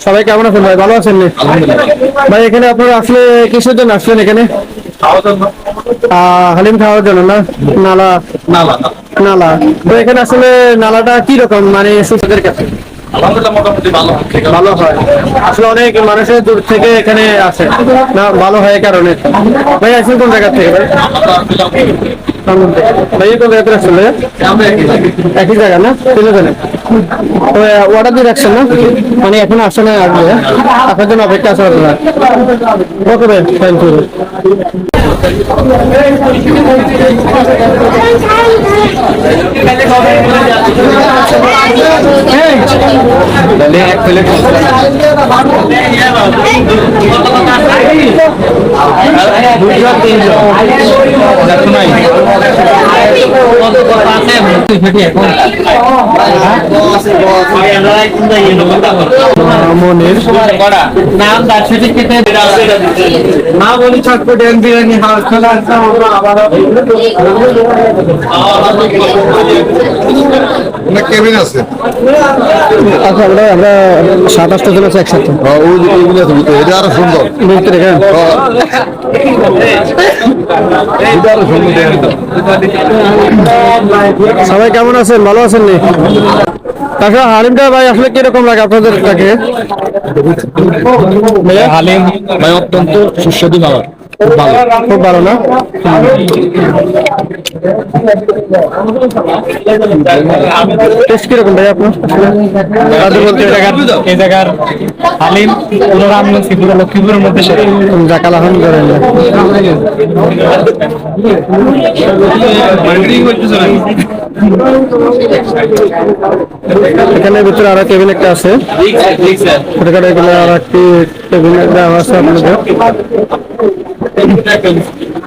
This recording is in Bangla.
সবাই কেমন আছেন ভাই? ভালো আছেন? ভাই এখানে আপনারা আসলে কিসের জন্য আসলেন এখানে? আহ, হালিম খাওয়ার জন্য না? নালা? নালা। তো এখানে আসলে নালাটা কি রকম? মানে সুস্থদের কাছে? ভালো হয় আসলে অনেক মানুষের দূর থেকে এখানে আসে। না ভালো হয় এই কারণে। ভাই আসেন কোন জায়গা থেকে? ভাই কোন জায়গা থেকে ভাইয়া? একই জায়গা না? তিনজনে। তো অর্ডার দিয়ে রাখছেন না? মানে এখন আসে না আসবে আপনার জন্য অপেক্ষা আছে আপনার। ওকে ভাই থ্যাংক ইউ তাহলে এক প্লেট দুজন তিনজন দেখো নাই মনির নাম তার সার্টিফিকেটে না বলি চটপট এন বিরিয়ানি হাউস চলে আসলাম আমরা কেবিন আছে আচ্ছা আমরা আমরা সাত আটটা জন আছে একসাথে এটা আরও সুন্দর। সবাই কেমন আছেন? ভালো আছেন নি? তাছাড়া হালিমটা ভাই আসলে কীরকম লাগে আপনাদের কাছে হালিম ভাই অত্যন্ত সুস্বাদু খাবার। খুব ভালো না? টেস্ট কীরকম ভাই আপনার? এই জায়গার হালিম পুরো রামগঞ্জ লক্ষ্মীপুরের মধ্যে যাক আলহামদুলিল্লাহ এখানে ভিতরে আরও কেবিন একটা আছে। ছোটখাটো এখানে আর একটি টেবিল দেওয়া আছে আপনাদের। Como é que eu me explico?